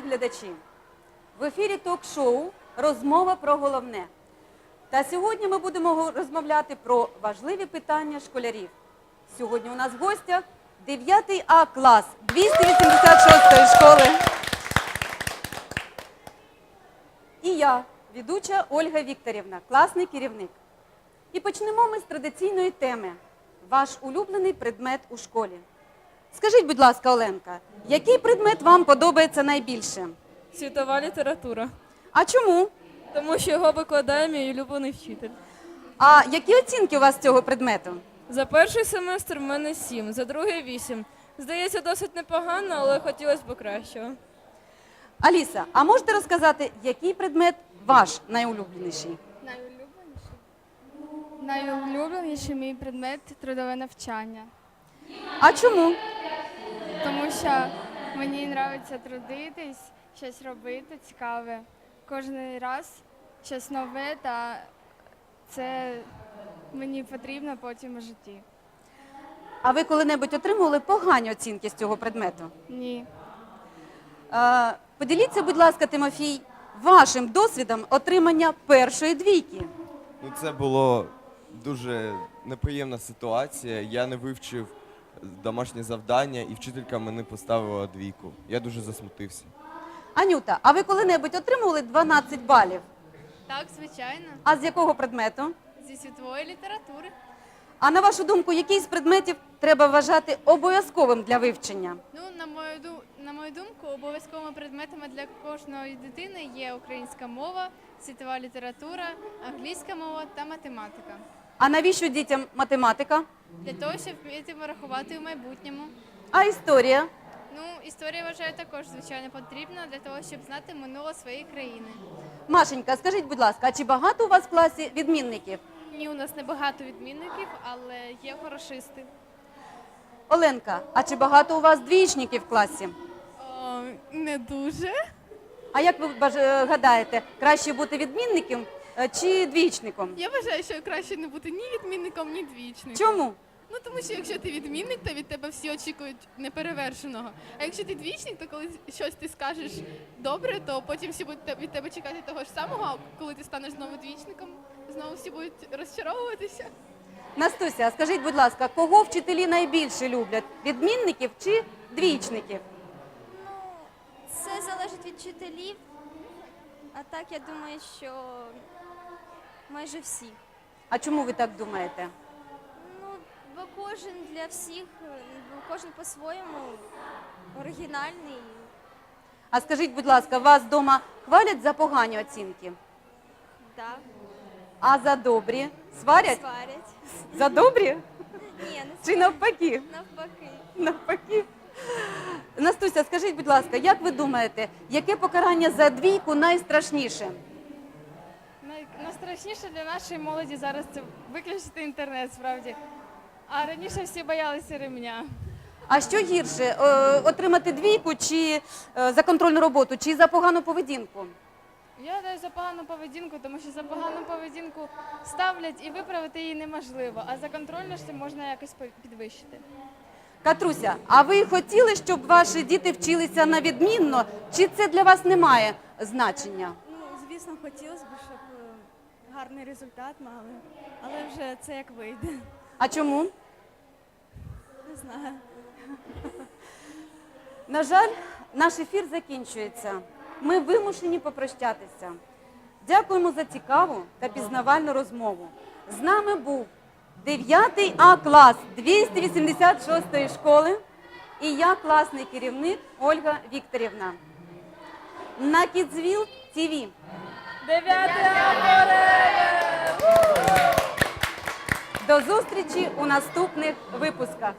глядачі! В ефірі ток-шоу Розмова про головне. Та сьогодні ми будемо розмовляти про важливі питання школярів. Сьогодні у нас в гостях 9 А клас 286 школи. І я, ведуча Ольга Вікторівна, класний керівник. І почнемо ми з традиційної теми ваш улюблений предмет у школі. Скажіть, будь ласка, Оленка, який предмет вам подобається найбільше? Світова література. А чому? Тому що його викладає мій улюблений вчитель. А які оцінки у вас з цього предмету? За перший семестр в мене сім, за другий вісім. Здається, досить непогано, але хотілося б кращого. Аліса, а можете розказати, який предмет ваш найулюбленіший? Найулюбленіший? Найулюбленіший мій предмет трудове навчання. А чому? Тому що мені подобається трудитись, щось робити цікаве. Кожен раз щось нове, та це мені потрібно потім у житті. А ви коли-небудь отримували погані оцінки з цього предмету? Ні. Е, поділіться, будь ласка, Тимофій, вашим досвідом отримання першої двійки. Ну, це було дуже неприємна ситуація. Я не вивчив домашнє завдання, і вчителька мені поставила двійку. Я дуже засмутився. Анюта, а ви коли-небудь отримували 12 балів? Так, звичайно, А з якого предмету? зі світової літератури. А на вашу думку, який з предметів треба вважати обов'язковим для вивчення? Ну, на мою на мою думку, обов'язковими предметами для кожної дитини є українська мова, світова література, англійська мова та математика. А навіщо дітям математика? Для того, щоб вміти рахувати в майбутньому. А історія? Ну, історія вважаю також звичайно потрібна для того, щоб знати минуле своєї країни. Машенька, скажіть, будь ласка, а чи багато у вас в класі відмінників? Ні, у нас небагато відмінників, але є хорошисти. Оленка, а чи багато у вас двічників в класі? не дуже. А як ви е, гадаєте, краще бути відмінником чи двічником? Я вважаю, що краще не бути ні відмінником, ні двічником. Чому? Ну тому що якщо ти відмінник, то від тебе всі очікують неперевершеного. А якщо ти двічник, то коли щось ти скажеш добре, то потім всі будуть від тебе чекати того ж самого. А коли ти станеш знову двічником, знову всі будуть розчаровуватися. Настуся, а скажіть, будь ласка, кого вчителі найбільше люблять? Відмінників чи двічників? Ну, Це залежить від вчителів. А так я думаю, що майже всі. А чому ви так думаєте? Ну, бо кожен для всіх, бо кожен по-своєму оригінальний. А скажіть, будь ласка, вас вдома хвалять за погані оцінки, Так, а за добрі сварять? сварять. За добрі? Ні, не Чи навпаки? навпаки. Навпаки. Настуся, скажіть, будь ласка, як ви думаєте, яке покарання за двійку найстрашніше? Най- Найстрашніше для нашої молоді зараз це виключити інтернет, справді. А раніше всі боялися ремня. А що гірше, е, отримати двійку чи е, за контрольну роботу, чи за погану поведінку? Я даю за погану поведінку, тому що за погану поведінку ставлять і виправити її неможливо, а за контрольну ж це можна якось підвищити. Катруся, а ви хотіли, щоб ваші діти вчилися на відмінно, чи це для вас не має значення? Ну, звісно, хотілося б, щоб е, гарний результат мали, але вже це як вийде. А чому? Не знаю. На жаль, наш ефір закінчується. Ми вимушені попрощатися. Дякуємо за цікаву та пізнавальну розмову. З нами був 9 А клас 286 школи і я, класний керівник Ольга Вікторівна. На Кідзвіл ТВ. До зустрічі у наступних випусках.